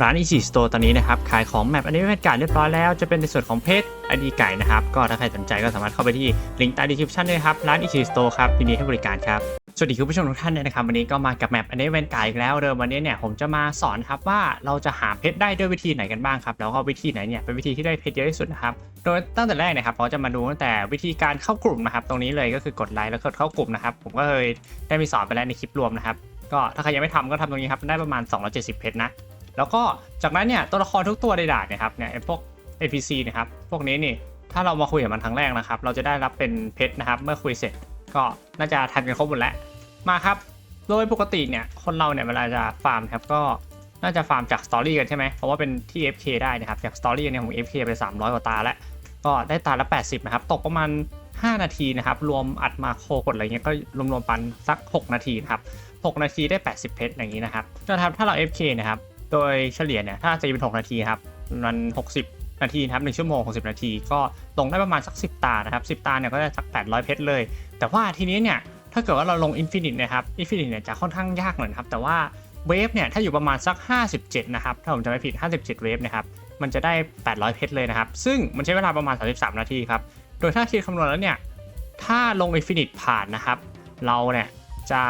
ร้านอีชีสโตร์ตอนนี้นะครับ ขายของแมปอันนี้เป็นการเรียบร้อยแล้ว จะเป็นในส่วนของเพจไอดีไก่นะครับ ก็ถ้าใครสนใจก็สามารถเข้าไปที่ลิงก์ใต้ดีคริปชันด้วยครับ ร้านอีชีสโตร์ครับยินดีให้บริการครับ สวัสดีคุณผู้ชมทุกท่านด้วยนะครับ วันนี้ก็มากับแมปอันนี้เป็นไก่อีกแล้วเดิมวันนี้เนี่ยผมจะมาสอนครับว่าเราจะหาเพชรได้ด้วยวิธีไหนกันบ้างครับ แล้วก็วิธีไหนเนี่ยเป็นวิธีที่ได้เพชรเยอะที่สุดนะครับโดยตั้งแต่แรกนะครับเราจะมาดูตั้งแต่วิธีการเข้ากลุ่มนะครับตรงนี้เลยก็คือกดไลค์แล้วกดเข้ากลุ่มนะครับผมก็เคยได้มีสอนไปแล้วในคลิปรวมนะครับก็ถ้าใครยังไม่ทำก็ทำตรงนี้ครับได้ประมาณ 270 เพชรนะ แล้วก็จากนั้นเนี่ยตัวละครทุกตัวในด่านเนะครับเนี่ยพวก NPC นะครับพวกนี้นี่ถ้าเรามาคุยกับมันครั้งแรกนะครับ เราจะได้รับเป็นเพชรนะครับ เมื่อคุยเสร็จก็น่าจะทันกันครบหมดแล้วมาครับ โดยปกติเนี่ยคนเราเนี่ยเวลาจะฟาร์มครับก็น่าจะฟาร์มจากสตอรี่กันใช่ไหมเพราะว่าเป็นที่ FK ได้นะครับจากสตอรี่เนี่ยผม FK ไป 300 กว่าตาแล้ว ก็ได้ตาละ 80 นะครับ ตกประมาณ 5 นาทีนะครับ รวมอัดมาโคกดอะไรเงี้ยก็รวมๆปันสัก 6 นาทีนะครับ 6 นาทีได้ 80 เพชรอย่างนี้นะครับนะครับถ้าเรา FK นะครับ โดยเฉลี่ยเนี่ยถ้าจะเป็น 6 นาทีครับมัน 60 นาทีครับ1ชั่วโมง 60 นาที ก็ลงได้ประมาณสัก 10 ตานะครับ 10 ตาเนี่ยก็ได้สัก 800 เพชรเลย แต่ว่าทีนี้เนี่ยถ้าเกิดว่าเราลง Infinite นะครับ Infinite เนี่ยจะค่อนข้างยากหน่อยครับแต่ว่าเวฟเนี่ยถ้าอยู่ประมาณสัก 57 นะครับ ถ้าผมจำไม่ผิด 57 เวฟนะครับมันจะได้ 800 เพชรเลยนะครับ ซึ่งมันใช้เวลาประมาณ 33 นาทีครับ โดยถ้าคิดคำนวณแล้วเนี่ย ถ้าลง Infinite ผ่านนะครับ เราเนี่ยจะ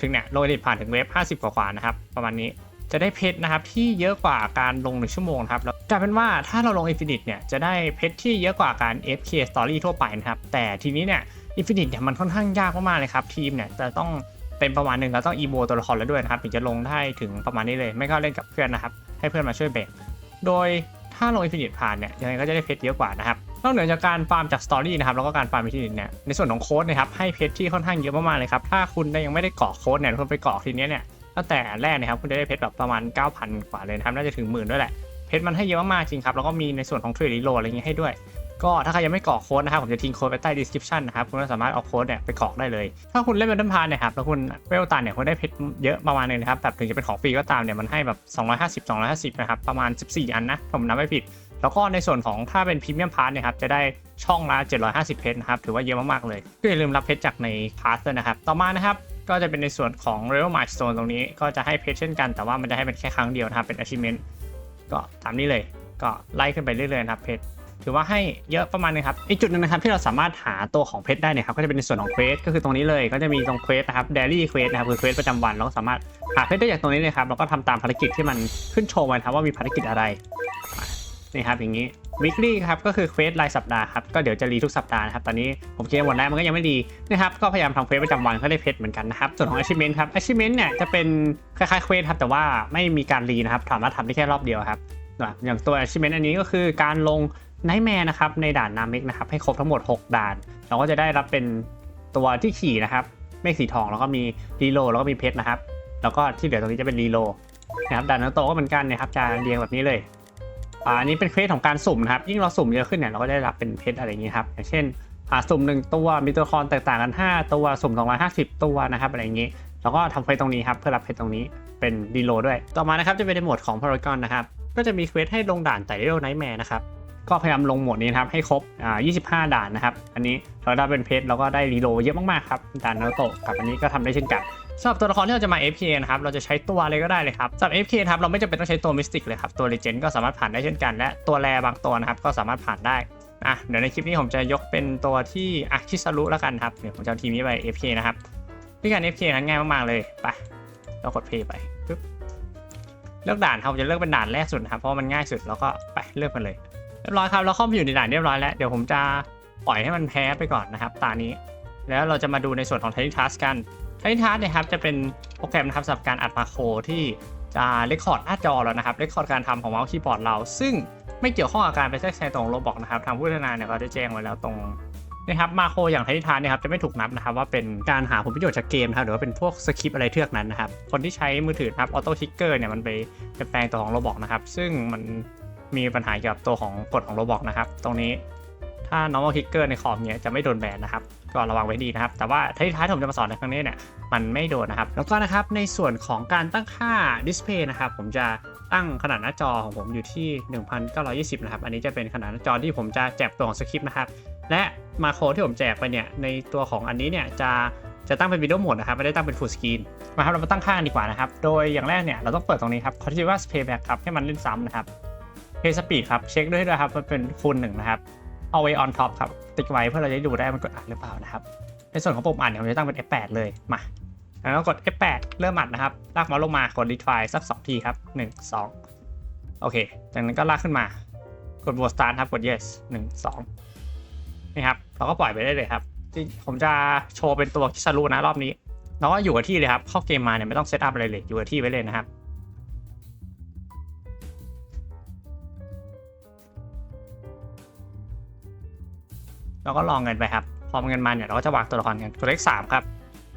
ถึงเนี่ยลง Infinite ผ่านถึงเวฟ 50 กว่าๆนะครับ ประมาณนี้ จะได้เพชรนะครับที่เยอะกว่าการลง 1 ชั่วโมงครับแล้วกลายเป็นว่าถ้าเราลง Infinite เนี่ยจะได้เพชรที่เยอะกว่าการ FK Story ทั่วไปนะครับ แต่ทีนี้เนี่ย Infinite เนี่ยมันค่อนข้างยากมากๆเลยครับ ทีมเนี่ยจะต้องเต็มประมาณหนึ่งแล้วต้องอีโมตัวละครแล้วด้วยนะครับถึงจะลงได้ถึงประมาณนี้เลย ไม่ก็เล่นกับเพื่อนนะครับ ให้เพื่อนมาช่วยแบกโดยถ้าลง Infinite ผ่านเนี่ยยังไงก็จะได้เพชรเยอะกว่านะครับนอกเหนือจากการฟาร์มจากสตอรี่นะครับแล้วก็การฟาร์ม Infinite เนี่ยในส่วนของโค้ดนะครับให้เพชรที่ค่อนข้างเยอะมากๆเลยครับถ้าคุณยังไม่ได้กรอกโค้ดเนี่ยคุณไปกรอกทีนี้เนี่ย ตั้งแต่แรกนะครับคุณจะได้เพชรแบบประมาณ 9,000 กว่าเลยนะครับน่าจะถึงหมื่นด้วยแหละเพชรมันให้เยอะมากๆจริงครับแล้วก็มีในส่วนของเทรด e โ o อะไรเงี้ยให้ด้วย ก็ถ้าใครยังไม่กรอกโค้ดนะครับผมจะทิ้งโค้ดไว้ใต้ description นะครับคุณก็สามารถเอาโค้ดเนี่ยไปกรอกได้เลย ถ้าคุณเล่นเป็นต้นพานเนี่ยครับแล้วคุณเวลตันเนี่ยคุณได้เพชรเยอะประมาณนึงนะครับแบบถึงจะเป็นของฟรีก็ตามเนี่ยมันให้แบบ 250 250นะครับประมาณ 14 อันนะผมนับไม่ผิดแล้วก็ในส่วนของถ้าเป็นพรีเมียมพาร์ทเนี่ยครับจะได้ช่องละ750 เพชรนะครับถือว่าเยอะมากๆเลยก็อย่าลืมรับเพชรจากในพาร์ทนะครับต่อมานะครับ ก็จะเป็นในส่วนของ Real Milestone ตรงนี้ก็จะให้เพชรเช่นกัน แต่ว่ามันจะให้เป็นแค่ครั้งเดียวนะครับเป็น achievement ก็ตามนี้เลย ก็ไล่ขึ้นไปเรื่อยๆนะครับเพชรถือว่าให้เยอะประมาณนึงครับ อีกจุดหนึงนะครับที่เราสามารถหาตัวของเพชรได้เนี่ยครับก็จะเป็นในส่วนของเควสก็คือตรงนี้เลยก็จะมีตรงเควสนะครับเดลี่เควสนะครับคือเควสประจำวันเราก็สามารถหาเพชรได้จากตรงนี้เลยครับแล้วก็ทำตามภารกิจที่มันขึ้นโชว์ไว้ครับว่ามีภารกิจอะไรนี่ครับอย่างนี้ weekly ครับก็คือเควสรายสัปดาห์ครับก็เดี๋ยวจะรีทุกสัปดาห์นะครับตอนนี้ผมเคลียร์หมดแล้วมันก็ยังไม่ดีนะครับก็พยายามทำเควสประจำวันก็ได้เพชรเหมือนกันนะครับส่วนของ achievement ครับ achievement เนี่ยจะเป็นคล้ายๆเควสครับแต่ว่าไม่มีการรีนะครับสามารถทำได้แค่รอบเดียวครับอย่างตัว achievement อันนี้ก็คือการลงไนท์แมนนะครับในด่านนามิกนะครับให้ครบทั้งหมด 6 ด่าน เราก็จะได้รับเป็นตัวที่ขี่นะครับเมฆสีทองแล้วก็มีรีโลแล้วก็มีเพชรนะครับ แล้วก็ที่เหลือตรงนี้จะเป็นรีโลนะครับด่านนาโตก็เหมือนกันนะครับจะเรียงแบบนี้เลย อันนี้เป็นเควสของการสุ่มนะครับ ยิ่งเราสุ่มเยอะขึ้นเนี่ยเราก็ได้รับเป็นเพชรอะไรอย่างนี้ครับ อย่างเช่นอ่าสุ่มหนึ่งตัวมีตัวละครแตกต่างกัน 5 ตัวสุ่ม250 ตัวนะครับอะไรอย่างนี้แล้วก็ทำเควสตรงนี้ครับเพื่อรับเพชรตรงนี้เป็นรีโลด้วย ต่อมานะครับจะเป็นในโหมดของพารากอนนะครับก็จะมีเควสให้ลงด่านไต่เรลไนท์แมนนะครับก็พยายามลงโหมดนี้นะครับให้ครบอ่า25 ด่านนะครับ อันนี้เราได้เป็นเพชรเราก็ได้รีโลเยอะมากๆครับด่านนาโตะกับอันนี้ก็ทำได้เช่นกัน สำหรับตัวละครที่เราจะมา FK นะครับ เราจะใช้ตัวอะไรก็ได้เลยครับสำหรับ FK ครับ เราไม่จำเป็นต้องใช้ตัวมิสติกเลยครับ ตัวเลเจนด์ก็สามารถผ่านได้เช่นกัน และตัวแรบางตัวนะครับ ก็สามารถผ่านได้ อะ เดี๋ยวในคลิปนี้ผมจะยกเป็นตัวที่อะชิซารุแล้วกันครับ เดี๋ยวผมจะเอาทีมนี้ไป FK นะครับวิธีการ FK นั้นง่ายมากๆเลย ไป เรากด play ไปปึ๊บ เลือกด่านครับจะเลือกเป็นด่านแรกสุดนะครับ เพราะมันง่ายสุด แล้วก็ไปเลือกมันเลย เรียบร้อยครับ เราเข้ามาอยู่ในด่านเรียบร้อยแล้ว เดี๋ยวผมจะปล่อยให้มันแพ้ไปก่อนนะครับ ตานี้ แล้วเราจะมาดูในส่วนของ Tiny Task กัน Tiny Task เนี่ยครับจะเป็นโปรแกรมนะครับสำหรับการอัดมาโครที่จะเรคคอร์ดหน้าจอเรานะครับเรคคอร์ดการทำของเมาส์คีย์บอร์ดเรา ซึ่งไม่เกี่ยวข้องกับการไปแทรกแซงตรงโรบอกนะครับทางผู้พัฒนาเนี่ยก็ได้แจ้งไว้แล้วตรงนะครับมาโครอย่าง Tiny Task เนี่ยครับจะไม่ถูกนับนะครับว่าเป็นการหาผลประโยชน์จากเกมนะครับหรือว่าเป็นพวกสคริปอะไรเทือกนั้นนะครับคนที่ใช้มือถือครับออโต้ทิกเกอร์เนี่ยมันไปแปลงตัวของโรบอกนะครับซึ่งมันมีปัญหาเกี่ยวกับตัวของกฎของโรบอกนะครับตรงนี้ ถ้า normal kicker ในคอมเนี่ยจะไม่โดนแบนนะครับก็ระวังไว้ดีนะครับ แต่ว่าท้ายๆผมจะมาสอนในครั้งนี้เนี่ยมันไม่โดนนะครับ แล้วก็นะครับในส่วนของการตั้งค่า display นะครับ ผมจะตั้งขนาดหน้าจอของผมอยู่ที่ 1920 นะครับ อันนี้จะเป็นขนาดหน้าจอที่ผมจะแจกตัวของสคริปต์นะครับ และมาโครที่ผมแจกไปเนี่ยในตัวของอันนี้เนี่ยจะจะตั้งเป็นวิดีโอโหมดนะครับไม่ได้ตั้งเป็น full screen มาครับเรามาตั้งค่ากันดีกว่านะครับ โดยอย่างแรกเนี่ยเราต้องเปิดตรงนี้ครับ continuous playback ครับให้มันเล่นซ้ำนะครับ play speed ครับเช็คด้วยนะครับมันเป็นฟูลหนึ่งนะครับ เอาไว้ on top ครับ ติ๊กไว้เพื่อเราจะด้ดูได้มันกดอัดหรือเปล่านะครับ ในส่วนของปุ่มอัดเนี่ยผมจะตั้งเป็น F8 เลยมาแล้วก็กด F8 เริ่มอัดนะครับลากเมาส์ลงมากด retry สัก2ทีครับ 1 2 โอเค จากนั้นก็ลากขึ้นมากด vote start ครับกด yes 1 2นี่ครับเราก็ปล่อยไปได้เลยครับที่ผมจะโชว์เป็นตัวคิซารุนะรอบนี้เราก็อยู่กับที่เลยครับเข้าเกมมาเนี่ยไม่ต้องเซตอัพอะไรเลยอยู่กับที่ไว้เลยนะครับ เราก็ลองเงินไปครับ พอเงินมาเนี่ยเราก็จะวางตัวละครกันตัวเลขสามครับ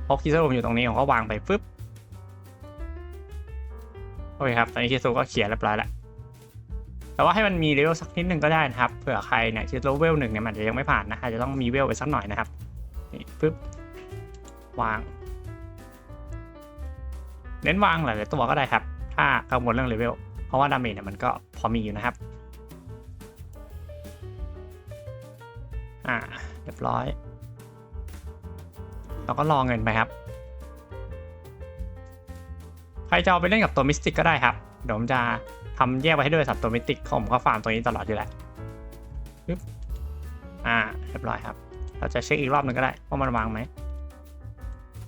พอคิซารุอยู่ตรงนี้ผมก็วางไปปึ๊บโอเคครับตอนนี้คิซารุก็เขียนเรียบร้อยแล้วแต่ว่าให้มันมีเลเวลสักนิดหนึ่งก็ได้นะครับเผื่อใครเนี่ยที่เลเวลหนึ่งเนี่ยมันจจะยังไม่ผ่านนะอาจจะต้องมีเวลไปสักหน่อยนะครับนี่ปึ๊บวางเน้นวางหลายๆตัวก็ได้ครับ ถ้ากังวลเรื่องเลเวลเพราะว่าดาเมจเนี่ยมันก็พอมีอยู่นะครับ อ่าเรียบร้อย เราก็รอเงินไปครับ ใครจะเอาไปเล่นกับตัวมิสติกก็ได้ครับ เดี๋ยวผมจะทำแยกไว้ให้ด้วยสัตว์ตัวมิสติกผมก็ฟาร์มตัวนี้ตลอดอยู่แหละปึ๊บอ่าเรียบร้อยครับ เราจะเช็คอีกรอบหนึ่งก็ได้ว่ามันวางไหม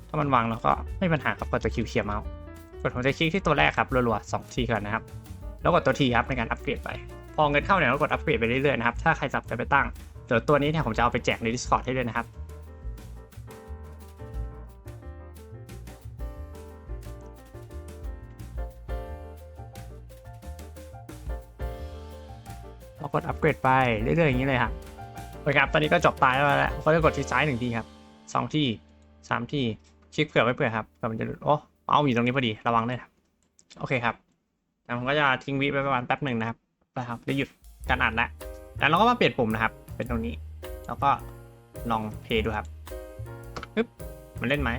ถ้ามันวางเราก็ไม่มีปัญหาครับกดตัวคิวเคลียร์เมาส์กดผมจะคลิกที่ตัวแรกครับรัวๆสองทีก่อนนะครับ แล้วกดตัวทีครับในการอัปเกรดไป พอเงินเข้าเนี่ยเรากดอัปเกรดไปเรื่อยๆนะครับ ถ้าใครจับจะไปตั้ง เดี๋ยวตัวนี้เนี่ยผมจะเอาไปแจกใน Discord ให้ด้วยนะครับ เรากดอัปเกรดไปเรื่อยๆอย่างนี้เลยครับโอเคครับ ตอนนี้ก็จบตายแล้วแหละก็จะกดที่ซ้ายหนึ่งทีครับสองที่สามที่คลิกเผื่อไว้เผื่อครับเผื่อมันจะโอ้เอาอยู่ตรงนี้พอดีระวังด้วยครับ โอเคครับแล้วผมก็จะทิ้งวิไปประมาณแป๊บหนึ่งนะครับนะครับจะหยุดการอัดแล้วแล้วเราก็มาเปลี่ยนปุ่มนะครับ เป็นตรงนี้ แล้วก็ลองเพย์ดูครับปึ๊บมันเล่นไหม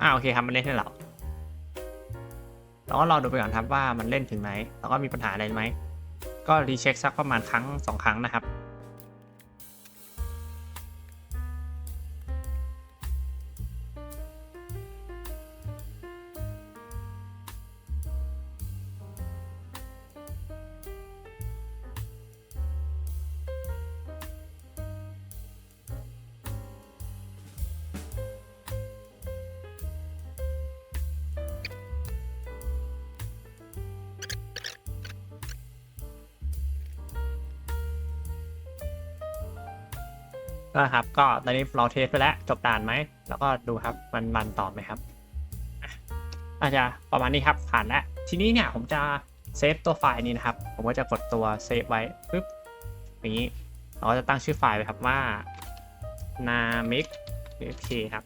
อ้าวโอเคครับมันเล่นให้เราเราก็รอดูไปก่อนครับว่ามันเล่นถึงไหน แล้วก็มีปัญหาอะไรไหม ก็รีเช็คสักประมาณครั้งสองครั้งนะครับ ก็ครับ ก็ตอนนี้เราเทสไปแล้วจบด่านไหม แล้วก็ดูครับมันรันต่อไหมครับ อาจจะประมาณนี้ครับผ่านแล้ว ทีนี้เนี่ยผมจะเซฟตัวไฟล์นี้นะครับ ผมก็จะกดตัวเซฟไว้ปึ๊บอย่างนี้ เราก็จะตั้งชื่อไฟล์ไว้ครับว่า namek fk ครับ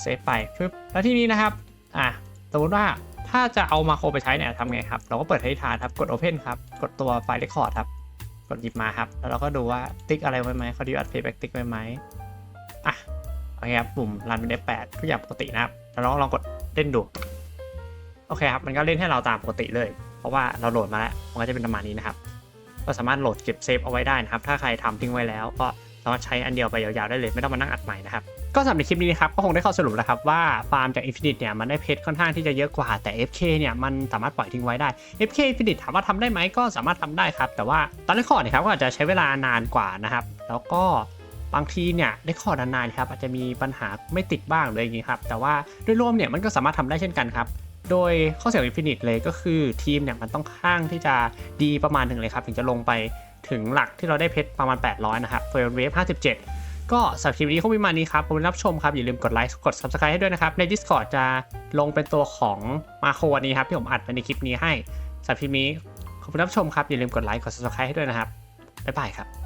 เซฟไปปึ๊บแล้วทีนี้นะครับ อะสมมติว่าถ้าจะเอามาโครไปใช้เนี่ยทำไงครับ เราก็เปิดให้ทานครับ กด Open ครับ กดตัวไฟล์ Record ครับ ดหยิบมาครับ แล้วเราก็ดูว่าติ๊กอะไรไว้ไหมเขาดีอัดเพย์แบ็กติ๊กไว้ไหมอะโอเคครับปุ่มรันเป็น F8 ทุกอย่างปกตินะครับแล้วลองลองกดเล่นดูโอเคครับมันก็เล่นให้เราตามปกติเลย เพราะว่าเราโหลดมาแล้วมันก็จะเป็นประมาณนี้นะครับ ก็สามารถโหลดเก็บเซฟเอาไว้ได้นะครับ ถ้าใครทำทิ้งไว้แล้ว ก็สามารถใช้อันเดียวไปยาวๆได้เลย ไม่ต้องมานั่งอัดใหม่นะครับ ก็สำหรับในคลิปนี้นะครับก็คงได้ข้อสรุปแล้วครับว่าฟาร์มจาก Infinite เนี่ยมันได้เพชรค่อนข้างที่จะเยอะกว่าแต่ FK เนี่ยมันสามารถปล่อยทิ้งไว้ได้ FK Infinite ถามว่าทำได้ไหมก็สามารถทำได้ครับ แต่ว่าตอนเรคคอร์ดนี่ยครับก็อาจจะใช้เวลานานกว่านะครับแล้วก็บางทีเนี่ยเรคคอร์ดนานๆครับอาจจะมีปัญหาไม่ติดบ้างเลยอย่างนี้ครับแต่ว่าโดยรวมเนี่ยมันก็สามารถทำได้เช่นกันครับโดยข้อเสียของ Infinite เลยก็คือทีมเนี่ยมันต้องข้างที่จะดีประมาณหนึ่งเลยครับถึงจะลงไปถึงหลักที่เราได้เพชรประมาณ 800 นะครับเฟรมเวฟ57 ก็สำหรับคลิปนี้คงมีมานี้ครับขอบคุณรับชมครับอย่าลืมกดไลค์กด subscribe ให้ด้วยนะครับ ใน Discord จะลงเป็นตัวของมาโควันนี้ครับที่ผมอัดไปในคลิปนี้ให้สำหรับคลิปนี้ขอบคุณรับชมครับอย่าลืมกดไลค์กด subscribe ให้ด้วยนะครับบ๊ายบายครับ